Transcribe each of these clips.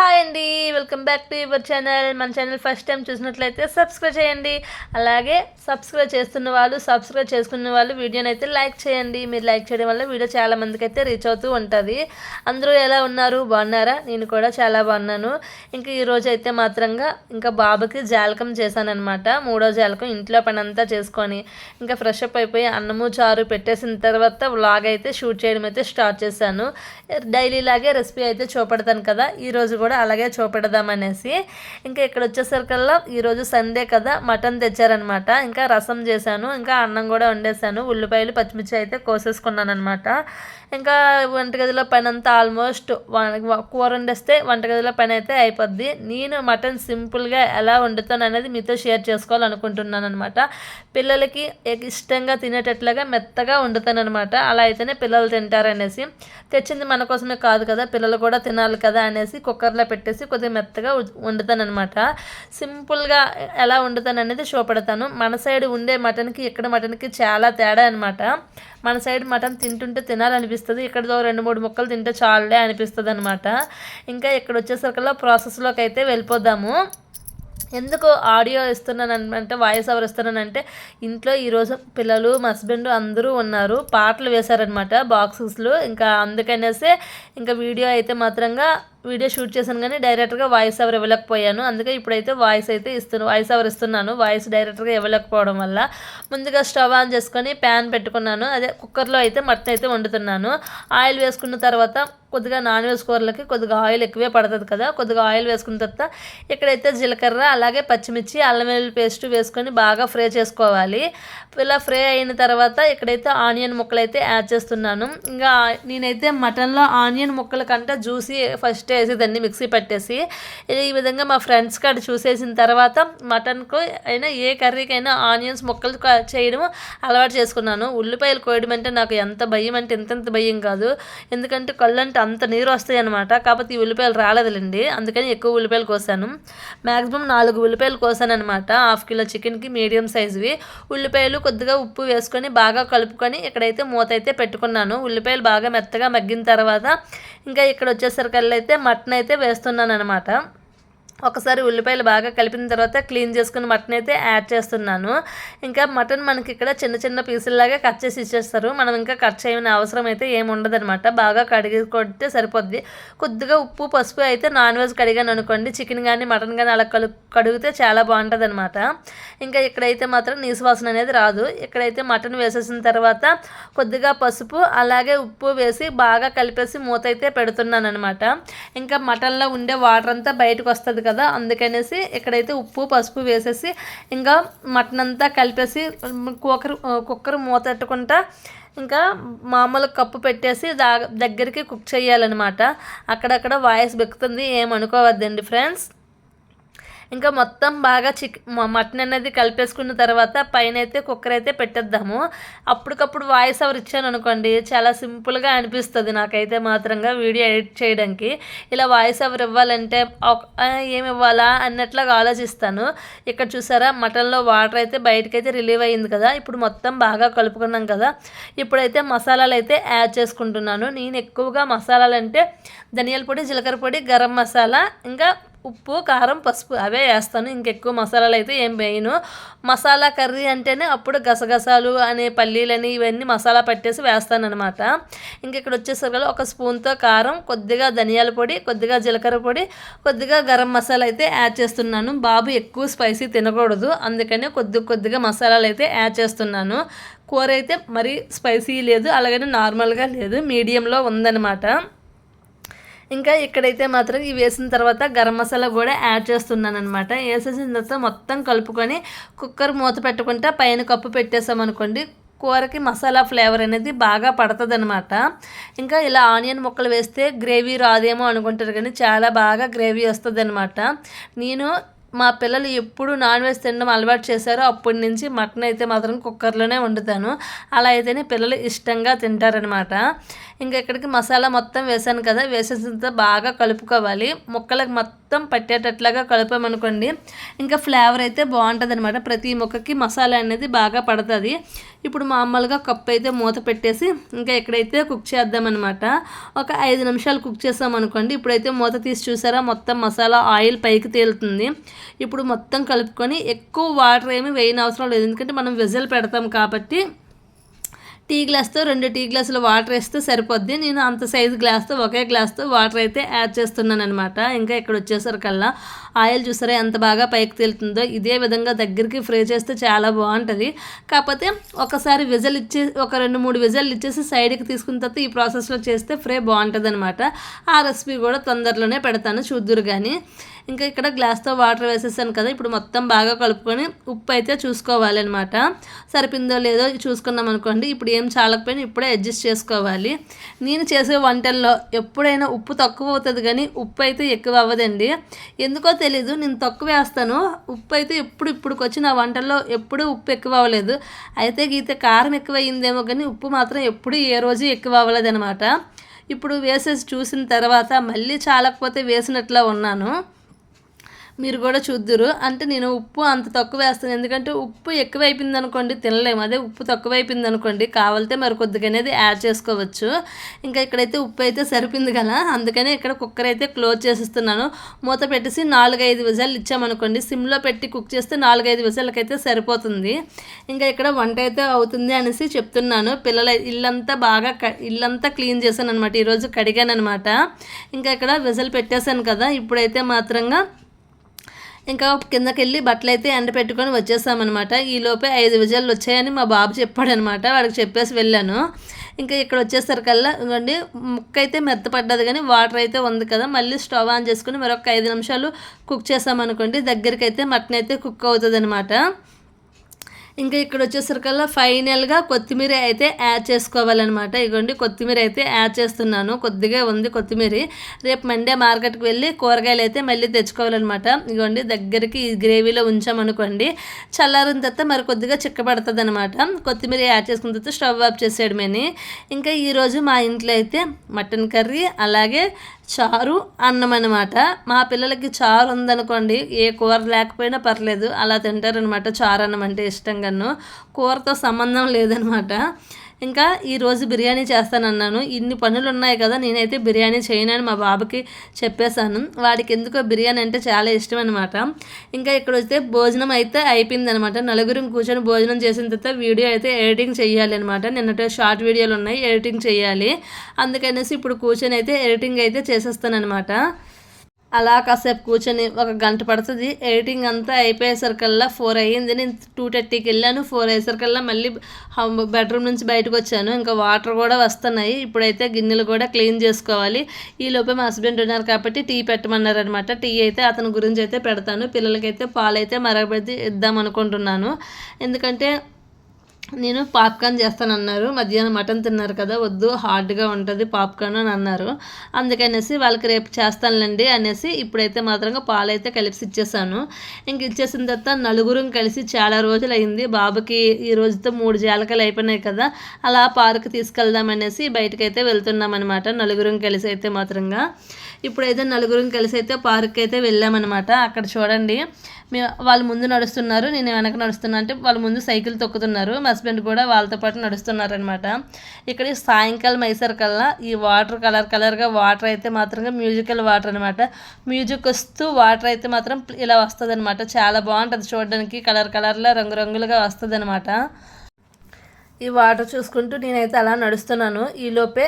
Hi అండి welcome back to your channel. మన channel first time చూసినట్లయితే సబ్స్క్రైబ్ చేయండి. అలాగే సబ్స్క్రైబ్ చేస్తున్న వాళ్ళు సబ్స్క్రైబ్ చేసుకున్న వాళ్ళు వీడియోని అయితే లైక్ చేయండి. మీరు లైక్ చేయడం వల్ల వీడియో చాలా మందికి అయితే రీచ్ అవుతూ ఉంటుంది. అందరూ ఎలా ఉన్నారు? బాగున్నారా? నేను కూడా చాలా బాగున్నాను. ఇంకా ఈరోజు అయితే మాత్రంగా ఇంకా బాబుకి జాలకం చేశానమాట మూడో జాలకం ఇంట్లో పని అంతా చేసుకొని ఇంకా ఫ్రెష్ అప్ అయిపోయి అన్నము చారు పెట్టేసిన తర్వాత వ్లాగ్ అయితే షూట్ చేయడం అయితే స్టార్ట్ చేశాను. డైలీ లాగే రెసిపీ అయితే చూపెడతాను కదా. ఈరోజు కూడా అలాగే చూపెడదామనేసి ఇంకా ఇక్కడ వచ్చేసరికల్లా ఈరోజు సండే కదా మటన్ తెచ్చారనమాట. ఇంకా రసం చేశాను ఇంకా అన్నం కూడా వండేసాను ఉల్లిపాయలు పచ్చిమిర్చి అయితే కోసేసుకున్నాను అనమాట ఇంకా వంటగదిలో పని అంతా ఆల్మోస్ట్ కూర వండేస్తే వంటగదిలో పని అయితే అయిపోద్ది. నేను మటన్ సింపుల్గా ఎలా వండుతాను అనేది మీతో షేర్ చేసుకోవాలనుకుంటున్నాను అనమాట పిల్లలకి ఇష్టంగా తినేటట్లుగా మెత్తగా వండుతాను అనమాట అలా అయితేనే పిల్లలు తింటారనేసి. తెచ్చింది మన కోసమే కాదు కదా పిల్లలు కూడా తినాలి కదా అనేసి కుక్కర్లో పెట్టేసి కొద్దిగా మెత్తగా వండుతాను అనమాట సింపుల్గా ఎలా వండుతాను అనేది చూపెడతాను మన సైడ్ ఉండే మటన్కి ఇక్కడ మటన్కి చాలా తేడా అనమాట మన సైడ్ మటన్ తింటుంటే తినాలనిపిస్తుంది. ఇక్కడ రెండు మూడు ముక్కలు తింటే చాలే అనిపిస్తుంది అనమాట ఇంకా ఇక్కడ వచ్చేసరికల్లా ప్రాసెస్లోకి అయితే వెళ్ళిపోదాము. ఎందుకు ఆడియో ఇస్తున్నాను అంటే వాయిస్ ఓవర్ ఇస్తున్నానంటే ఇంట్లో ఈరోజు పిల్లలు మా హస్బెండ్ అందరూ ఉన్నారు. పాటలు వేశారనమాట బాక్సెస్లో. ఇంకా అందుకనేసే ఇంకా వీడియో అయితే మాత్రంగా వీడియో షూట్ చేశాను కానీ డైరెక్ట్గా వాయిస్ ఓవర్ ఇవ్వలేకపోయాను. అందుకే ఇప్పుడైతే వాయిస్ అయితే ఇస్తున్నాను వాయిస్ ఓవర్ ఇస్తున్నాను. వాయిస్ డైరెక్ట్గా ఇవ్వలేకపోవడం వల్ల ముందుగా స్టవ్ ఆన్ చేసుకొని ప్యాన్ పెట్టుకున్నాను. అదే కుక్కర్లో అయితే మటన్ అయితే వండుతున్నాను. ఆయిల్ వేసుకున్న తర్వాత కొద్దిగా నాన్ వెజ్ కూరలకి కొద్దిగా ఆయిల్ ఎక్కువే పడుతుంది కదా కొద్దిగా ఆయిల్ వేసుకున్న తర్వాత ఇక్కడైతే జీలకర్ర అలాగే పచ్చిమిర్చి అల్లం వెల్లుల్లి పేస్ట్ వేసుకొని బాగా ఫ్రై చేసుకోవాలి. ఇలా ఫ్రై అయిన తర్వాత ఇక్కడైతే ఆనియన్ ముక్కలు అయితే యాడ్ చేస్తున్నాను ఇంకా నేనైతే మటన్లో ఆనియన్ ముక్కల కంటే జ్యూసీ ఫస్ట్ వేసేదాన్ని మిక్సీ పట్టేసి. ఈ విధంగా మా ఫ్రెండ్స్ కాడ చూసేసిన తర్వాత మటన్కు అయినా ఏ కర్రీకైనా ఆనియన్స్ ముక్కలు చేయడం అలవాటు చేసుకున్నాను. ఉల్లిపాయలు కోయడం అంటే నాకు ఎంత భయం అంటే ఎంతెంత భయం కాదు. ఎందుకంటే కళ్ళు అంటే అంత నీరు వస్తాయి అనమాట కాకపోతే ఈ ఉల్లిపాయలు రాలేదులేండి. అందుకని ఎక్కువ ఉల్లిపాయలు కోసాను. మ్యాక్సిమం నాలుగు ఉల్లిపాయలు కోసాను అనమాట హాఫ్ కిలో చికెన్కి మీడియం సైజువి. ఉల్లిపాయలు కొద్దిగా ఉప్పు వేసుకొని బాగా కలుపుకొని ఇక్కడైతే మూత అయితే పెట్టుకున్నాను. ఉల్లిపాయలు బాగా మెత్తగా మగ్గిన తర్వాత ఇంకా ఇక్కడ వచ్చేసరికల్లా అయితే మటన్ అయితే వేస్తున్నాను అనమాట ఒకసారి ఉల్లిపాయలు బాగా కలిపిన తర్వాత క్లీన్ చేసుకుని మటన్ అయితే యాడ్ చేస్తున్నాను. ఇంకా మటన్ మనకి ఇక్కడ చిన్న చిన్న పీసుల్లాగా కట్ చేసి ఇచ్చేస్తారు. మనం ఇంకా కట్ చేయని అవసరం అయితే ఏముండదనమాట బాగా కడిగి కొడితే సరిపోద్ది. కొద్దిగా ఉప్పు పసుపు అయితే నాన్ వెజ్ కడిగాను అనుకోండి. చికెన్ కానీ మటన్ కానీ అలా కలు కడిగితే చాలా బాగుంటుంది అనమాట ఇంకా ఇక్కడైతే మాత్రం నీసు వాసన అనేది రాదు. ఇక్కడైతే మటన్ వేసేసిన తర్వాత కొద్దిగా పసుపు అలాగే ఉప్పు వేసి బాగా కలిపేసి మూత అయితే పెడుతున్నాను అనమాట ఇంకా మటన్లో ఉండే వాటర్ అంతా బయటకు వస్తుంది కదా అందుకనేసి ఇక్కడైతే ఉప్పు పసుపు వేసేసి ఇంకా మటన్ అంతా కలిపేసి కుక్కర్ కుక్కర్ మూతట్టుకుంటా ఇంకా మామూలు కప్పు పెట్టేసి దా దగ్గరికి కుక్ చేయాలన్నమాట. అక్కడక్కడ వాయిస్ బెక్కుతుంది ఏమనుకోవద్దండి ఫ్రెండ్స్. ఇంకా మొత్తం బాగా చిక్ మటన్ అనేది కలిపేసుకున్న తర్వాత పైన అయితే కుక్కర్ అయితే పెట్టేద్దాము. అప్పటికప్పుడు వాయిస్ ఓవర్ ఇచ్చాను అనుకోండి చాలా సింపుల్గా అనిపిస్తుంది నాకైతే మాత్రంగా వీడియో ఎడిట్ చేయడానికి. ఇలా వాయిస్ ఓవర్ ఇవ్వాలంటే ఏమి ఇవ్వాలా అన్నట్లుగా ఆలోచిస్తాను. ఇక్కడ చూసారా మటన్లో వాటర్ అయితే బయటకైతే రిలీవ్ అయ్యింది కదా ఇప్పుడు మొత్తం బాగా కలుపుకున్నాం కదా. ఇప్పుడైతే మసాలాలు అయితే యాడ్ చేసుకుంటున్నాను. నేను ఎక్కువగా మసాలాలు అంటే ధనియాల పొడి జీలకర్ర పొడి గరం మసాలా ఇంకా ఉప్పు కారం పసుపు అవే వేస్తాను. ఇంకెక్కువ మసాలాలు అయితే ఏం వేయను. మసాలా కర్రీ అంటేనే అప్పుడు గసగసాలు అనే పల్లీలని ఇవన్నీ మసాలా పట్టేసి వేస్తాను అనమాట ఇంక ఇక్కడ వచ్చేసరికి ఒక స్పూన్తో కారం కొద్దిగా ధనియాల పొడి కొద్దిగా జీలకర్ర పొడి కొద్దిగా గరం మసాలా అయితే యాడ్ చేస్తున్నాను. బాబు ఎక్కువ స్పైసీ తినకూడదు. అందుకనే కొద్ది కొద్దిగా మసాలాలు అయితే యాడ్ చేస్తున్నాను. కూర అయితే మరీ స్పైసీ లేదు అలాగని నార్మల్గా లేదు. మీడియంలో ఉందన్నమాట. ఇంకా ఇక్కడైతే మాత్రం ఇవి వేసిన తర్వాత గరం మసాలా కూడా యాడ్ చేస్తున్నాను అనమాట వేసేసిన తర్వాత మొత్తం కలుపుకొని కుక్కర్ మూత పెట్టుకుంటే పైన కప్పు పెట్టేసామనుకోండి కూరకి మసాలా ఫ్లేవర్ అనేది బాగా పడుతుంది అనమాట ఇంకా ఇలా ఆనియన్ ముక్కలు వేస్తే గ్రేవీ రాదేమో అనుకుంటారు కానీ చాలా బాగా గ్రేవీ వస్తుంది అనమాట నేను మా పిల్లలు ఎప్పుడు నాన్ వెజ్ తినడం అలవాటు చేశారో అప్పటి నుంచి మటన్ అయితే మాత్రం కుక్కర్లోనే వండుతాను. అలా అయితేనే పిల్లలు ఇష్టంగా తింటారనమాట ఇంకా ఇక్కడికి మసాలా మొత్తం వేసాను కదా వేసేసిన బాగా కలుపుకోవాలి. ముక్కలకు మొత్తం మొత్తం పట్టేటట్లుగా కలిపామనుకోండి ఇంకా ఫ్లేవర్ అయితే బాగుంటుంది అనమాట ప్రతి ముక్కకి మసాలా అనేది బాగా పడుతుంది. ఇప్పుడు మామూలుగా కప్పు అయితే మూత పెట్టేసి ఇంకా ఎక్కడైతే కుక్ చేద్దామన్నమాట ఒక ఐదు నిమిషాలు కుక్ చేసామనుకోండి ఇప్పుడైతే మూత తీసి చూసారా మొత్తం మసాలా ఆయిల్ పైకి తేలుతుంది. ఇప్పుడు మొత్తం కలుపుకొని ఎక్కువ వాటర్ ఏమి వేయని అవసరం లేదు ఎందుకంటే మనం విజిల్ పెడతాం కాబట్టి టీ గ్లాస్తో రెండు టీ గ్లాసులు వాటర్ వేస్తే సరిపోద్ది. నేను అంత సైజు గ్లాస్తో ఒకే గ్లాస్తో వాటర్ అయితే యాడ్ చేస్తున్నాను అనమాట ఇంకా ఇక్కడ వచ్చేసరికల్లా ఆయిల్ చూసారా ఎంత బాగా పైకి తేలుతుందో. ఇదే విధంగా దగ్గరికి ఫ్రై చేస్తే చాలా బాగుంటుంది. కాకపోతే ఒకసారి విజల్ ఇచ్చే ఒక రెండు మూడు విజల్ ఇచ్చేసి సైడ్కి తీసుకున్న తర్వాత ఈ ప్రాసెస్లో చేస్తే ఫ్రై బాగుంటుంది అనమాట ఆ రెసిపీ కూడా తొందరలోనే పెడతాను చూద్దురు కానీ ఇంకా ఇక్కడ గ్లాస్తో వాటర్ వేసేసాను కదా ఇప్పుడు మొత్తం బాగా కలుపుకొని ఉప్పు అయితే చూసుకోవాలన్నమాట. సరిపోయిందో లేదో చూసుకున్నాం అనుకోండి. ఇప్పుడు ఏం చాలకపోయినా ఇప్పుడే అడ్జస్ట్ చేసుకోవాలి. నేను చేసే వంటల్లో ఎప్పుడైనా ఉప్పు తక్కువ అవుతుంది కానీ ఉప్పు అయితే ఎక్కువ అవ్వదండి. ఎందుకో తెలీదు నేను తక్కువ వేస్తాను. ఉప్పు అయితే ఎప్పుడు ఇప్పుడుకి వచ్చి నా వంటల్లో ఎప్పుడూ ఉప్పు ఎక్కువ అవ్వలేదు. అయితే గీతే కారం ఎక్కువ అయిందేమో కానీ ఉప్పు మాత్రం ఎప్పుడు ఏ రోజు ఎక్కువ అవ్వలేదనమాట ఇప్పుడు వేసేసి చూసిన తర్వాత మళ్ళీ చాలకపోతే వేసినట్లా ఉన్నాను. మీరు కూడా చూద్దురు. అంటే నేను ఉప్పు అంత తక్కువ వేస్తాను. ఎందుకంటే ఉప్పు ఎక్కువ అయిపోయింది అనుకోండి తినలేము అదే ఉప్పు తక్కువ అయిపోయింది అనుకోండి కావాలితే మరి కొద్దిగా అనేది యాడ్ చేసుకోవచ్చు. ఇంకా ఇక్కడైతే ఉప్పు అయితే సరిపోయింది కదా. అందుకనే ఇక్కడ కుక్కర్ అయితే క్లోజ్ చేసిస్తున్నాను. మూత పెట్టేసి నాలుగైదు విజాలు ఇచ్చామనుకోండి సిమ్లో పెట్టి కుక్ చేస్తే నాలుగైదు విజాలకైతే సరిపోతుంది. ఇంకా ఇక్కడ వంట అయితే అవుతుంది అనేసి చెప్తున్నాను. పిల్లల ఇల్లంతా బాగా ఇల్లంతా క్లీన్ చేశాను అనమాట ఈరోజు కడిగాను అనమాట ఇంకా ఇక్కడ విజల్ పెట్టేశాను కదా. ఇప్పుడైతే మాత్రంగా ఇంకా కిందకి వెళ్ళి బట్టలు అయితే ఎండ పెట్టుకొని వచ్చేసామన్నమాట ఈలోపే ఐదు విజయాలు వచ్చాయని మా బాబు చెప్పాడనమాట వాడికి చెప్పేసి వెళ్ళాను. ఇంకా ఇక్కడ వచ్చేసరికల్లా ఇవ్వండి ముక్క అయితే మెత్తపడ్డది కానీ వాటర్ అయితే ఉంది కదా మళ్ళీ స్టవ్ ఆన్ చేసుకుని మరొక ఐదు నిమిషాలు కుక్ చేసామనుకోండి దగ్గరికి అయితే మటన్ అయితే కుక్ అవుతుంది అనమాట ఇంకా ఇక్కడ వచ్చేసరికల్లా ఫైనల్గా కొత్తిమీర అయితే యాడ్ చేసుకోవాలన్నమాట. ఇగోండి కొత్తిమీర అయితే యాడ్ చేస్తున్నాను. కొద్దిగా ఉంది కొత్తిమీర. రేపు మండే మార్కెట్కి వెళ్ళి కూరగాయలు అయితే మళ్ళీ తెచ్చుకోవాలన్నమాట. ఇగోండి దగ్గరికి ఈ గ్రేవీలో ఉంచామనుకోండి చల్లారిన తర్వాత మరి కొద్దిగా చిక్కబడుతుంది అనమాట కొత్తిమీర యాడ్ చేసుకున్న తర్వాత స్టవ్ ఆఫ్ చేసేయడమేని. ఇంకా ఈరోజు మా ఇంట్లో అయితే మటన్ కర్రీ అలాగే చారు అన్నం అనమాట మా పిల్లలకి చారు ఉందనుకోండి ఏ కూర లేకపోయినా పర్లేదు అలా తింటారనమాట చారు అన్నం అంటే ఇష్టంగాను కూరతో సంబంధం లేదనమాట ఇంకా ఈరోజు బిర్యానీ చేస్తానన్నాను. ఇన్ని పనులు ఉన్నాయి కదా నేనైతే బిర్యానీ చేయనని మా బాబుకి చెప్పేశాను. వాడికి ఎందుకో బిర్యానీ అంటే చాలా ఇష్టం అనమాట ఇంకా ఇక్కడ వస్తే భోజనం అయితే అయిపోయిందనమాట నలుగురం కూర్చొని భోజనం చేసిన తర్వాత వీడియో అయితే ఎడిటింగ్ చేయాలి అనమాట నిన్నటి షార్ట్ వీడియోలు ఉన్నాయి ఎడిటింగ్ చేయాలి. అందుకనేసి ఇప్పుడు కూర్చొని అయితే ఎడిటింగ్ అయితే చేసేస్తానమాట అలా కాసేపు కూర్చొని ఒక గంట పడుతుంది. ఎడిటింగ్ అంతా అయిపోయేసరికల్లా ఫోర్ అయ్యింది. నేను టూ థర్టీకి వెళ్ళాను. ఫోర్ అయ్యేసరికల్లా మళ్ళీ బెడ్రూమ్ నుంచి బయటకు వచ్చాను. ఇంకా వాటర్ కూడా వస్తున్నాయి. ఇప్పుడైతే గిన్నెలు కూడా క్లీన్ చేసుకోవాలి. ఈ లోపే మా హస్బెండ్ ఉన్నారు కాబట్టి టీ పెట్టమన్నారనమాట. టీ అయితే అతని గురించి అయితే పెడతాను. పిల్లలకైతే పాలైతే మరగబెట్టి ఇద్దాం అనుకుంటున్నాను. ఎందుకంటే నేను పాప్కార్న్ చేస్తానన్నారు. మధ్యాహ్నం మటన్ తిన్నారు కదా వద్దు హార్డ్గా ఉంటుంది పాప్కార్న్ అని అన్నారు. అందుకనేసి వాళ్ళకి రేపు చేస్తానులేండి అనేసి ఇప్పుడైతే మాత్రంగా పాలైతే కలిపి ఇచ్చేసాను. ఇంక ఇచ్చేసిన తర్వాత నలుగురం కలిసి చాలా రోజులు అయింది బాబుకి ఈ రోజుతో మూడు జాలకలు అయిపోయినాయి కదా అలా పార్క్ తీసుకెళ్దామనేసి బయటకైతే వెళ్తున్నాం అనమాట నలుగురం కలిసి అయితే మాత్రంగా. ఇప్పుడైతే నలుగురం కలిసి అయితే పార్క్ అయితే వెళ్ళామన్నమాట. అక్కడ చూడండి. మేము వాళ్ళు ముందు నడుస్తున్నారు. నేను వెనక నడుస్తున్నా అంటే వాళ్ళు ముందు సైకిల్ తొక్కుతున్నారు. మా హస్బెండ్ కూడా వాళ్ళతో పాటు నడుస్తున్నారనమాట ఇక్కడ సాయంకాలం అయ్యేసరికల్లా ఈ వాటర్ కలర్ కలర్గా వాటర్ అయితే మాత్రంగా మ్యూజికల్ వాటర్ అనమాట మ్యూజిక్ వస్తూ వాటర్ అయితే మాత్రం ఇలా వస్తుంది అనమాట చాలా బాగుంటుంది చూడడానికి. కలర్ కలర్లో రంగురంగులుగా వస్తుంది అనమాట ఈ వాటర్ చూసుకుంటూ నేనైతే అలా నడుస్తున్నాను. ఈలోపే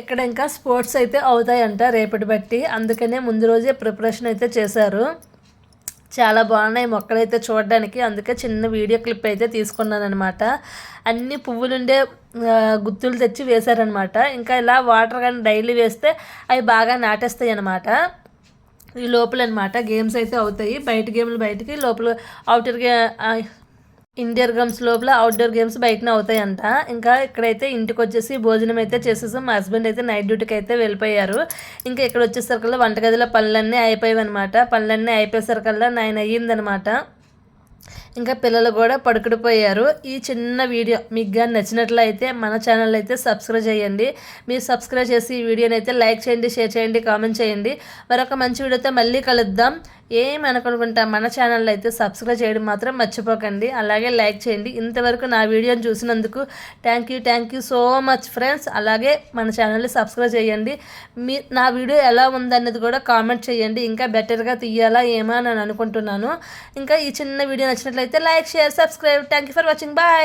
ఇక్కడ ఇంకా స్పోర్ట్స్ అయితే అవుతాయంట రేపటి బట్టి. అందుకనే ముందు రోజే ప్రిపరేషన్ అయితే చేశారు. చాలా బాగున్నాయి మొక్కలు అయితే చూడడానికి. అందుకే చిన్న వీడియో క్లిప్ అయితే తీసుకున్నాను అనమాట అన్ని పువ్వులుండే గుత్తులు తెచ్చి వేశారనమాట ఇంకా ఇలా వాటర్ కానీ డైలీ వేస్తే అవి బాగా నాటేస్తాయి అనమాట ఈ లోపల అనమాట గేమ్స్ అయితే అవుతాయి. బయట గేమ్లు బయటికి లోపల అవుటర్ గే ఇండోర్ గేమ్స్ లోపల అవుట్డోర్ గేమ్స్ బయటనే అవుతాయంట. ఇంకా ఇక్కడైతే ఇంటికి వచ్చేసి భోజనం అయితే చేసేసాం. మా హస్బెండ్ అయితే నైట్ డ్యూటీకి అయితే వెళ్ళిపోయారు. ఇంకా ఇక్కడ వచ్చేసరికల్లా వంటగదిలో పనులన్నీ అయిపోయాయి అనమాట పనులన్నీ అయిపోయేసరికల్లా నైన్ అయ్యిందనమాట ఇంకా పిల్లలు కూడా పడుకుడిపోయారు ఈ చిన్న వీడియో మీకు కానీ నచ్చినట్లయితే మన ఛానల్ అయితే సబ్స్క్రైబ్ చేయండి. మీరు సబ్స్క్రైబ్ చేసి ఈ వీడియోని అయితే లైక్ చేయండి షేర్ చేయండి కామెంట్ చేయండి. మరొక మంచి వీడియోతో మళ్ళీ కలుద్దాం. ఏం అనుకుంటా మన ఛానల్ అయితే సబ్స్క్రైబ్ చేయడం మాత్రం మర్చిపోకండి. అలాగే లైక్ చేయండి. ఇంతవరకు నా వీడియోని చూసినందుకు thank you thank you so much friends అలాగే మన ఛానల్ని సబ్స్క్రైబ్ చేయండి. మీ నా వీడియో ఎలా ఉందన్నది కూడా కామెంట్ చేయండి. ఇంకా బెటర్గా తీయాలా ఏమో అని అనుకుంటున్నాను. ఇంకా ఈ చిన్న వీడియో నచ్చినట్లయితే like share subscribe thank you for watching bye